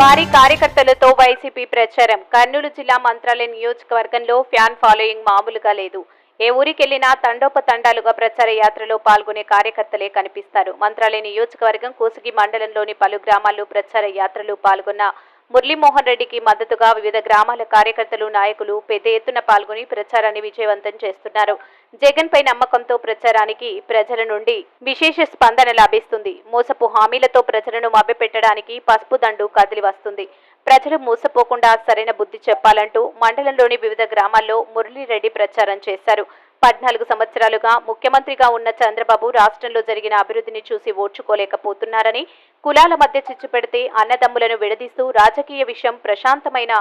భారీ కార్యకర్తలతో వైసీపీ ప్రచారం. కర్నూలు జిల్లా మంత్రాలయ నియోజకవర్గంలో ఫ్యాన్ ఫాలోయింగ్ మామూలుగా లేదు. ఏ ఊరికెళ్ళినా తండోపతండాలుగా ప్రచార యాత్రలో పాల్గొనే కార్యకర్తలే కనిపిస్తారు. మంత్రాలయ నియోజకవర్గం కోసిగి మండలంలోని పలు గ్రామాల్లో ప్రచార యాత్రలో పాల్గొన్న మురళీమోహన్ రెడ్డికి మద్దతుగా వివిధ గ్రామాల కార్యకర్తలు నాయకులు పెద్ద ఎత్తున పాల్గొని ప్రచారాన్ని విజయవంతం చేస్తున్నారు. జగన్ పై నమ్మకంతో ప్రచారానికి ప్రజల నుండి విశేష స్పందన లభిస్తుంది. మోసపు హామీలతో ప్రజలను మభ్యపెట్టడానికి పసుపు దండు కదిలి వస్తుంది. ప్రజలు మోసపోకుండా సరైన బుద్ధి చెప్పాలంటూ మండలంలోని వివిధ గ్రామాల్లో మురళీరెడ్డి ప్రచారం చేశారు. పద్నాలుగు సంవత్సరాలుగా ముఖ్యమంత్రిగా ఉన్న చంద్రబాబు రాష్ట్రంలో జరిగిన అభివృద్ధిని చూసి ఓర్చుకోలేకపోతున్నారని కులాల మధ్య చిచ్చు పెడితే అన్నదమ్ములను విడదీస్తూ రాజకీయ విషయం ప్రశాంతమైన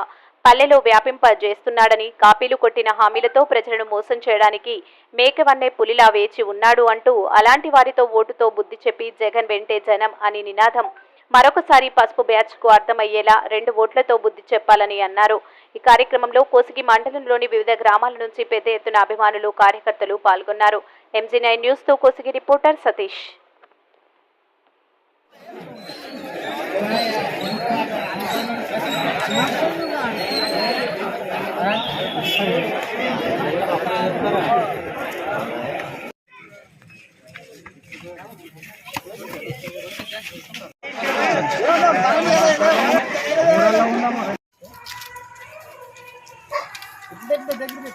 పల్లెలో వ్యాపింపజేస్తున్నాడని కాపీలు కొట్టిన హామీలతో ప్రజలను మోసం చేయడానికి మేకవన్నే పులిలా వేచి ఉన్నాడు అంటూ అలాంటి వారితో ఓటుతో బుద్ధి చెప్పి జగన్ వెంటే జనం అని నినాదం మరొకసారి పసుపు బ్యాచ్కు అర్థమయ్యేలా రెండు ఓట్లతో బుద్ధి చెప్పాలని అన్నారు. ఈ కార్యక్రమంలో కోసిగి మండలంలోని వివిధ గ్రామాల నుంచి పెద్ద ఎత్తున అభిమానులు కార్యకర్తలు పాల్గొన్నారు. ఎంజీ నైన్ న్యూస్తో కోసిగి రిపోర్టర్ సతీష్. దగ్గర